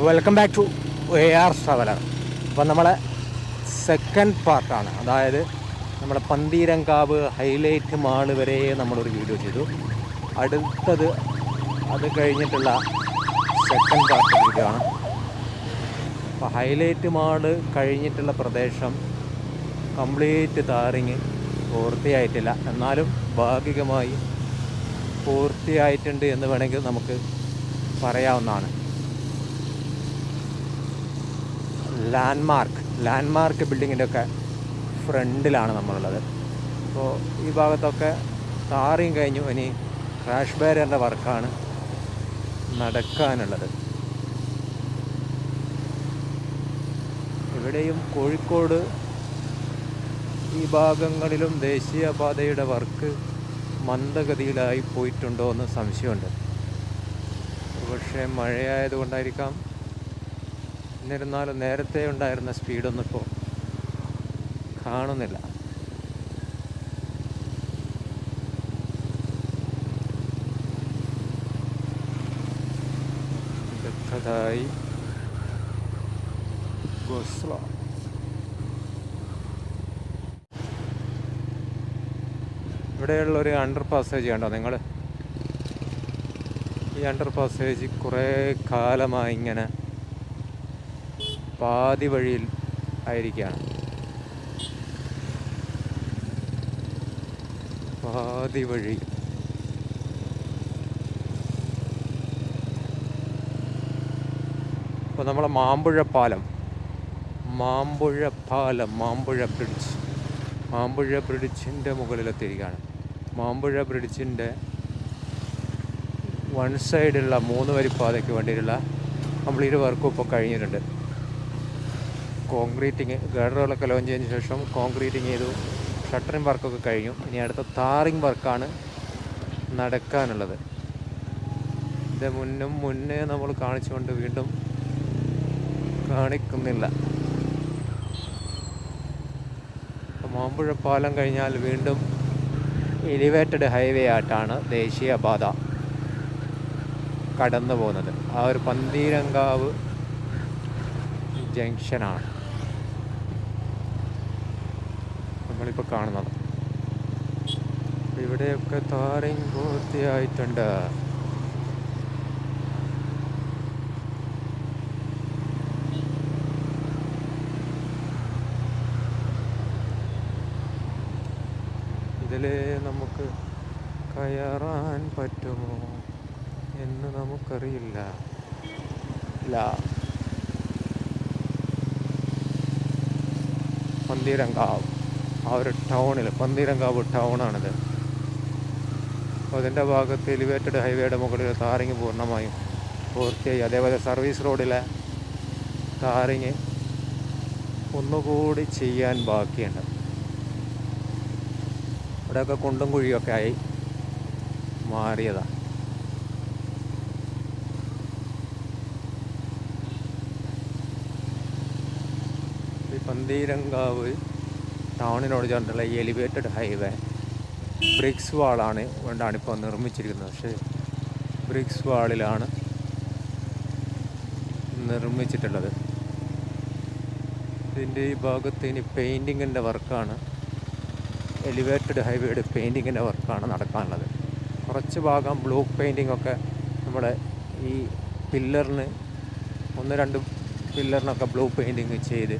Welcome back to A R traveller അപ്പം നമ്മളെ second പാർട്ടാണ് അതായത് നമ്മുടെ പന്തീരങ്കാവ് ഹൈലൈറ്റ് മാൾ വരെ നമ്മളൊരു വീഡിയോ ചെയ്തു. അടുത്തത് അത് കഴിഞ്ഞിട്ടുള്ള സെക്കൻഡ് പാർട്ട് വീഡിയോ ആണ്. അപ്പോൾ ഹൈലൈറ്റ് മാൾ കഴിഞ്ഞിട്ടുള്ള പ്രദേശം കംപ്ലീറ്റ് താറിങ് പൂർത്തിയായിട്ടില്ല. എന്നാലും ഭാഗികമായി പൂർത്തിയായിട്ടുണ്ട് എന്ന് വേണമെങ്കിൽ നമുക്ക് പറയാവുന്നതാണ്. ലാൻഡ്മാർക്ക് ലാൻഡ്മാർക്ക് ബിൽഡിങ്ങിന്റെ ഒക്കെ ഫ്രണ്ടിലാണ് നമ്മളുള്ളത്. അപ്പോൾ ഈ ഭാഗത്തൊക്കെ താറിയും കഴിഞ്ഞു. ഇനി ക്രാഷ് ബാരിയറിന്റെ വർക്കാണ് നടക്കാനുള്ളത്. ഇവിടെയും കോഴിക്കോട് ഈ ഭാഗങ്ങളിലും ദേശീയപാതയുടെ വർക്ക് മന്ദഗതിയിലായി പോയിട്ടുണ്ടോ എന്ന് സംശയമുണ്ട്. പക്ഷേ മഴയായതുകൊണ്ടായിരിക്കാം എന്നിരുന്നാലും നേരത്തെ ഉണ്ടായിരുന്ന സ്പീഡൊന്നും ഇപ്പോൾ കാണുന്നില്ല. അടുത്തതായി ഗോസ്ല. ഇവിടെയുള്ള ഒരു അണ്ടർ പാസേജ് കണ്ടോ നിങ്ങൾ ഈ അണ്ടർ പാസേജ് കുറേ കാലമായി ഇങ്ങനെ പാതി വഴിയിൽ ആയിരിക്കുകയാണ് പാതി വഴി. അപ്പോൾ നമ്മളെ മാമ്പുഴ പാലം മാമ്പുഴ പാലം മാമ്പുഴ ബ്രിഡ്ജ്. മാമ്പുഴ ബ്രിഡ്ജിന്റെ മുകളിലെത്തിയിരിക്കുകയാണ് മാമ്പുഴ ബ്രിഡ്ജിന്റെ വൺ സൈഡുള്ള മൂന്ന് വരി പാതയ്ക്ക് വേണ്ടിയിട്ടുള്ള നമ്മൾ ഇരുവർക്കും ഇപ്പോൾ കഴിഞ്ഞിട്ടുണ്ട്. കോൺക്രീറ്റിങ് ഗഡറുകളൊക്കെ ലോഞ്ച് ചെയ്തതിന് ശേഷം കോൺക്രീറ്റിങ് ചെയ്തു. ഷട്ടറിങ് വർക്കൊക്കെ കഴിഞ്ഞു. ഇനി അടുത്ത താറിങ് വർക്കാണ് നടക്കാനുള്ളത്. ഇത് മുന്നും മുന്നേ നമ്മൾ കാണിച്ചുകൊണ്ട് വീണ്ടും കാണിക്കുന്നില്ല. മാമ്പുഴ പാലം കഴിഞ്ഞാൽ വീണ്ടും എലിവേറ്റഡ് ഹൈവേ ആയിട്ടാണ് ദേശീയപാത കടന്നു പോകുന്നത് ആ ഒരു പന്തീരങ്കാവ് ജംഗ്ഷനാണ് നമ്മളിപ്പോൾ കാണുന്നത്. ഇവിടെയൊക്കെ താറിങ് പൂർത്തിയായിട്ടുണ്ട് ഇതിലേ നമുക്ക് കയറാൻ പറ്റുമോ എന്ന് നമുക്കറിയില്ല. ഇല്ല. ആ ഒരു ടൗണിൽ പന്തീരങ്കാവ് ടൗണാണിത്. അപ്പോൾ അതിന്റെ ഭാഗത്ത് എലിവേറ്റഡ് ഹൈവേയുടെ മുകളിൽ താറിങ് പൂർണമായും പൂർത്തിയായി. അതേപോലെ സർവീസ് റോഡിലെ താറിങ് ഒന്നുകൂടി ചെയ്യാൻ ബാക്കിയുണ്ട്. ഇവിടെയൊക്കെ കുണ്ടും കുഴിയൊക്കെ ആയി മാറിയതാണ് പന്തീരങ്കാവ് ടൗണിനോട് ചേർന്നുള്ള ഈ എലിവേറ്റഡ് ഹൈവേ ബ്രിക്സ് വാളാണ് കൊണ്ടാണ് ഇപ്പോൾ നിർമ്മിച്ചിരിക്കുന്നത്. പക്ഷേ ബ്രിക്സ് വാളിലാണ് നിർമ്മിച്ചിട്ടുള്ളത്. ഇതിന്റെ ഈ ഭാഗത്ത് ഇനി പെയിന്റിങ്ങിന്റെ വർക്കാണ്. എലിവേറ്റഡ് ഹൈവേയുടെ പെയിന്റിങ്ങിന്റെ വർക്കാണ് നടക്കാനുള്ളത്. കുറച്ച് ഭാഗം ബ്ലൂ പെയിന്റിംഗ് ഒക്കെ നമ്മുടെ ഈ പില്ലറിന് ഒന്ന് രണ്ട് പില്ലറിനൊക്കെ ബ്ലൂ പെയിന്റിങ് ചെയ്ത്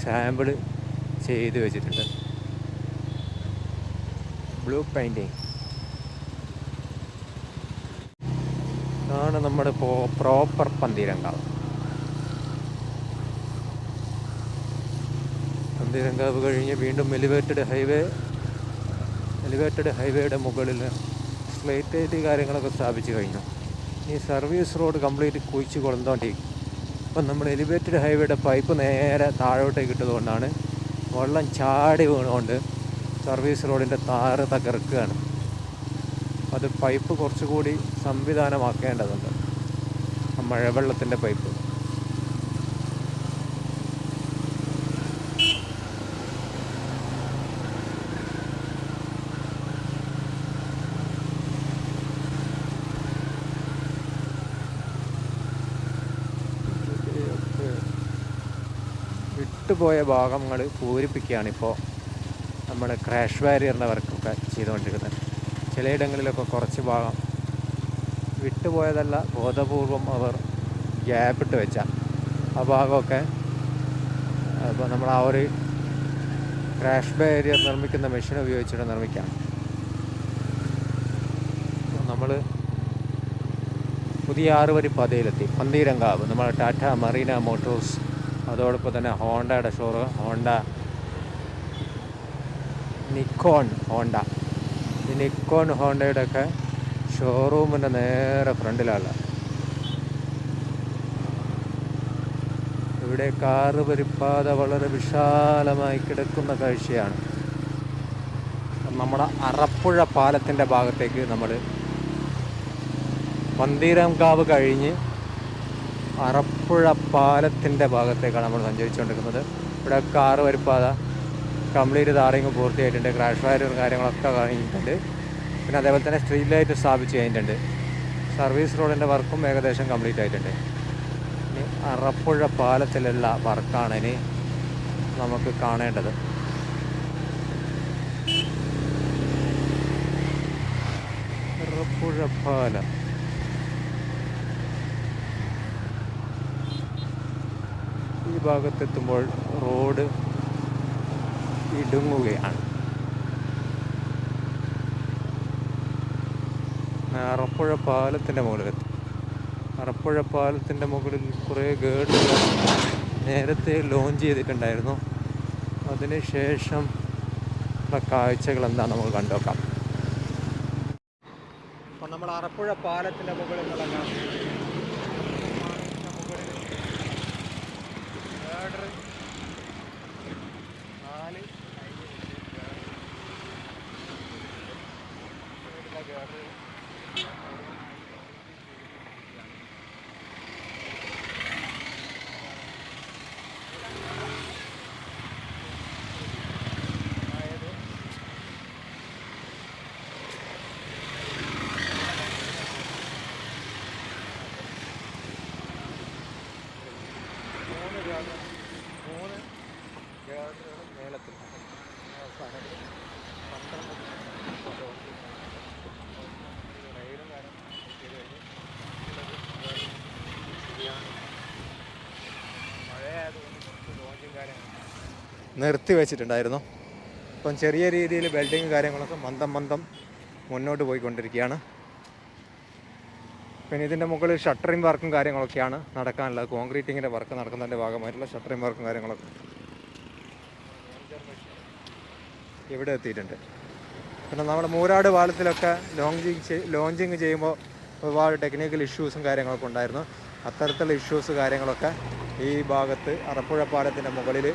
സാമ്പിൾ ചെയ്ത് വെച്ചിട്ടുണ്ട്. ബ്ലൂ പെയിന്റിങ് ഇതാണ് നമ്മുടെ പ്രോപ്പർ പന്തീരങ്കാവ്. പന്തീരങ്കാവ് കഴിഞ്ഞ് വീണ്ടും എലിവേറ്റഡ് ഹൈവേ എലിവേറ്റഡ് ഹൈവേയുടെ മുകളിൽ സ്ലേറ്റേറ്റ് കാര്യങ്ങളൊക്കെ സ്ഥാപിച്ചു കഴിഞ്ഞു. ഈ സർവീസ് റോഡ് കംപ്ലീറ്റ് കുഴിച്ച് കൊളന്തോണ്ടിരിക്കും അപ്പം നമ്മൾ എലിവേറ്റഡ് ഹൈവേയുടെ പൈപ്പ് നേരെ താഴോട്ടേക്ക് ഇട്ടതുകൊണ്ടാണ് വെള്ളം ചാടി വീണുകൊണ്ട് സർവീസ് റോഡിന്റെ താറ് തകർക്കുകയാണ്. അത് പൈപ്പ് കുറച്ചുകൂടി സംവിധാനമാക്കേണ്ടതുണ്ട്. മഴവെള്ളത്തിന്റെ പൈപ്പ്. വിട്ടുപോയ ഭാഗങ്ങൾ പൂരിപ്പിക്കുകയാണ് ഇപ്പോൾ നമ്മൾ ക്രാഷ് വാരിയറിന്റെ വർക്കൊക്കെ ചെയ്തുകൊണ്ടിരിക്കുന്നത്. ചിലയിടങ്ങളിലൊക്കെ കുറച്ച് ഭാഗം വിട്ടുപോയതല്ല ബോധപൂർവം അവർ ഗ്യാപ്പിട്ട് വെച്ച ആ ഭാഗമൊക്കെ അപ്പോൾ നമ്മൾ ആ ഒരു ക്രാഷ് ബാരിയർ നിർമ്മിക്കുന്ന മെഷീൻ ഉപയോഗിച്ചിട്ട് നിർമ്മിക്കാം. നമ്മൾ പുതിയ ആറ് വരി പതയിലെത്തി. പന്തീരങ്കാവ് നമ്മൾ ടാറ്റ മറീന മോട്ടോഴ്സ് അതോടൊപ്പം തന്നെ ഹോണ്ടയുടെ ഷോറൂം ഹോണ്ട നിക്കോൺ ഹോണ്ട. ഈ നിക്കോൺ ഹോണ്ടയുടെ ഒക്കെ ഷോറൂമിന്റെ നേരെ ഫ്രണ്ടിലാണ്. ഇവിടെ കാറ് പരിപ്പാത വളരെ വിശാലമായി കിടക്കുന്ന കാഴ്ചയാണ്. നമ്മുടെ അറപ്പുഴ പാലത്തിന്റെ ഭാഗത്തേക്ക് നമ്മൾ പന്തീരംകാവ് കഴിഞ്ഞ് അറപ്പുഴ പാലത്തിന്റെ ഭാഗത്തേക്കാണ് നമ്മൾ സഞ്ചരിച്ചുകൊണ്ടിരിക്കുന്നത്. ഇവിടെ കാറ് വരുപ്പാത കംപ്ലീറ്റ് താറിങ് പൂർത്തിയായിട്ടുണ്ട്. ക്രാഷ് വയറും കാര്യങ്ങളൊക്കെ കഴിഞ്ഞിട്ടുണ്ട്. പിന്നെ അതേപോലെ തന്നെ സ്ട്രീറ്റ് ലൈറ്റ് സ്ഥാപിച്ച് കഴിഞ്ഞിട്ടുണ്ട്. സർവീസ് റോഡിന്റെ വർക്കും ഏകദേശം കംപ്ലീറ്റ് ആയിട്ടുണ്ട്. ഇനി അറപ്പുഴ പാലത്തിലുള്ള വർക്കാണ് ഇനി നമുക്ക് കാണേണ്ടത്. അറപ്പുഴ പാലം. ഭാഗത്തെത്തുമ്പോൾ റോഡ് ഇടുങ്ങുകയാണ്. അറപ്പുഴ പാലത്തിന്റെ മുകളിലെത്തി. അറപ്പുഴ പാലത്തിന്റെ മുകളിൽ കുറേ ഗേഡുകൾ നേരത്തെ ലോഞ്ച് ചെയ്തിട്ടുണ്ടായിരുന്നു. അതിന് ശേഷം ഉള്ള കാഴ്ചകൾ എന്താ നമുക്ക് കണ്ടുനോക്കാം. അപ്പം നമ്മൾ അറപ്പുഴ പാലത്തിന്റെ മുകളിൽ നടക്കാം നാല് മൂന്ന് നിർത്തി അപ്പം ചെറിയ രീതിയിൽ ബിൽഡിങ് കാര്യങ്ങളൊക്കെ മന്ദം മന്ദം മുന്നോട്ട് പോയിക്കൊണ്ടിരിക്കുകയാണ്. പിന്നെ ഇതിന്റെ മുകളിൽ ഷട്ടറിംഗ് വർക്കും കാര്യങ്ങളൊക്കെയാണ് നടക്കാനുള്ളത്. കോൺക്രീറ്റിങ്ങിന്റെ വർക്ക് നടക്കുന്നതിന്റെ ഭാഗമായിട്ടുള്ള ഷട്ടറിംഗ് വർക്കും കാര്യങ്ങളൊക്കെ. ഇവിടെ എത്തിയിട്ടുണ്ട്. പിന്നെ നമ്മുടെ മൂരാട് പാലത്തിലൊക്കെ ലോഞ്ചിങ് ലോഞ്ചിങ് ചെയ്യുമ്പോൾ ഒരുപാട് ടെക്നിക്കൽ ഇഷ്യൂസും കാര്യങ്ങളൊക്കെ ഉണ്ടായിരുന്നു. അത്തരത്തിലുള്ള ഇഷ്യൂസ് കാര്യങ്ങളൊക്കെ ഈ ഭാഗത്ത് അറപ്പുഴ പാലത്തിന്റെ മുകളിൽ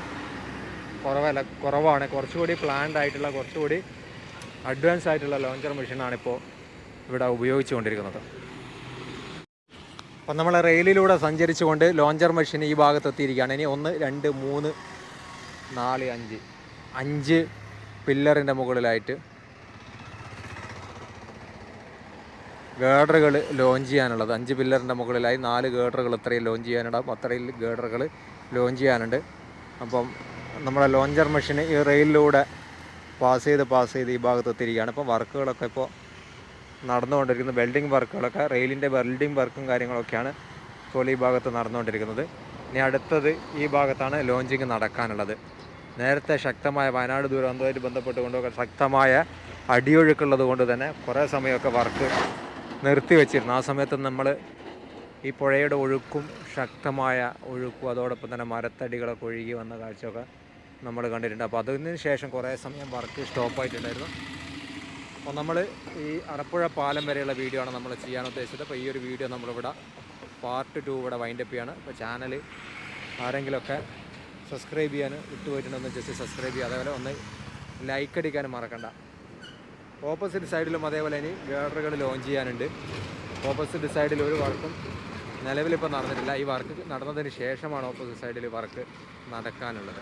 കുറവല്ല കുറവാണ്. കുറച്ചുകൂടി പ്ലാൻഡ് ആയിട്ടുള്ള കുറച്ചുകൂടി അഡ്വാൻസ് ആയിട്ടുള്ള ലോഞ്ചർ മെഷീനാണ് ഇപ്പോൾ ഇവിടെ ഉപയോഗിച്ചുകൊണ്ടിരിക്കുന്നത്. അപ്പം നമ്മൾ റെയിലിലൂടെ സഞ്ചരിച്ചുകൊണ്ട് ലോഞ്ചർ മെഷീൻ ഈ ഭാഗത്ത് എത്തിയിരിക്കുകയാണ് ഇനി ഒന്ന് രണ്ട് മൂന്ന് നാല് അഞ്ച് അഞ്ച് പില്ലറിന്റെ മുകളിലായിട്ട് ഗേഡറുകൾ ലോഞ്ച് ചെയ്യാനുള്ളത്. അഞ്ച് പില്ലറിന്റെ മുകളിലായി നാല് ഗേഡറുകൾ ഇത്രയും ലോഞ്ച് ചെയ്യാനുണ്ടാവും അത്രയും ഗേഡറുകൾ ലോഞ്ച് ചെയ്യാനുണ്ട്. അപ്പം നമ്മുടെ ലോഞ്ചർ മെഷീൻ ഈ റെയിലിലൂടെ പാസ് ചെയ്ത് പാസ് ചെയ്ത് ഈ ഭാഗത്ത് എത്തിയിരിക്കുകയാണ്. ഇപ്പോൾ വർക്കുകളൊക്കെ ഇപ്പോൾ നടന്നുകൊണ്ടിരിക്കുന്നത് വെൽഡിംഗ് വർക്കുകളൊക്കെ റെയിലിന്റെ വെൽഡിംഗ് വർക്കും കാര്യങ്ങളൊക്കെയാണ് ഇപ്പോൾ ഈ ഭാഗത്ത് നടന്നുകൊണ്ടിരിക്കുന്നത്. ഇനി അടുത്തത് ഈ ഭാഗത്താണ് ലോഞ്ചിങ് നടക്കാനുള്ളത്. നേരത്തെ ശക്തമായ വയനാട് ദുരന്തവുമായിട്ട് ബന്ധപ്പെട്ടുകൊണ്ടൊക്കെ ശക്തമായ അടിയൊഴുക്കുള്ളത് കൊണ്ട് തന്നെ കുറേ സമയമൊക്കെ വർക്ക് നിർത്തി വെച്ചിരുന്നു. ആ സമയത്ത് നമ്മൾ ഈ പുഴയുടെ ഒഴുക്കും ശക്തമായ ഒഴുക്കും അതോടൊപ്പം തന്നെ മരത്തടികളൊക്കെ ഒഴുകി വന്ന കാഴ്ചയൊക്കെ നമ്മൾ കണ്ടിട്ടുണ്ട്. അപ്പോൾ അതിന് ശേഷം കുറേ സമയം വർക്ക് സ്റ്റോപ്പായിട്ടുണ്ടായിരുന്നു. അപ്പോൾ നമ്മൾ ഈ അറപ്പുഴ പാലം വരെയുള്ള വീഡിയോ ആണ് നമ്മൾ ചെയ്യാൻ ഉദ്ദേശിച്ചത്. അപ്പോൾ ഈ ഒരു വീഡിയോ നമ്മളിവിടെ പാർട്ട് ടു ഇവിടെ വൈൻഡപ്പ് ചെയ്യാണ്. അപ്പോൾ ചാനൽ ആരെങ്കിലുമൊക്കെ സബ്സ്ക്രൈബ് ചെയ്യാൻ വിട്ടുപോയിട്ടുണ്ടെന്ന് ജസ്റ്റ് സബ്സ്ക്രൈബ് ചെയ്യുക. അതേപോലെ ഒന്ന് ലൈക്ക് അടിക്കാനും മറക്കണ്ട. ഓപ്പോസിറ്റ് സൈഡിലും അതേപോലെ ഇനി ഗേഡറുകൾ ലോഞ്ച് ചെയ്യാനുണ്ട്. ഓപ്പോസിറ്റ് സൈഡിൽ ഒരു വർക്കും നിലവിലിപ്പോൾ നടന്നിട്ടില്ല. ഈ വർക്ക് നടന്നതിന് ശേഷമാണ് ഓപ്പോസിറ്റ് സൈഡിൽ വർക്ക് നടക്കാനുള്ളത്.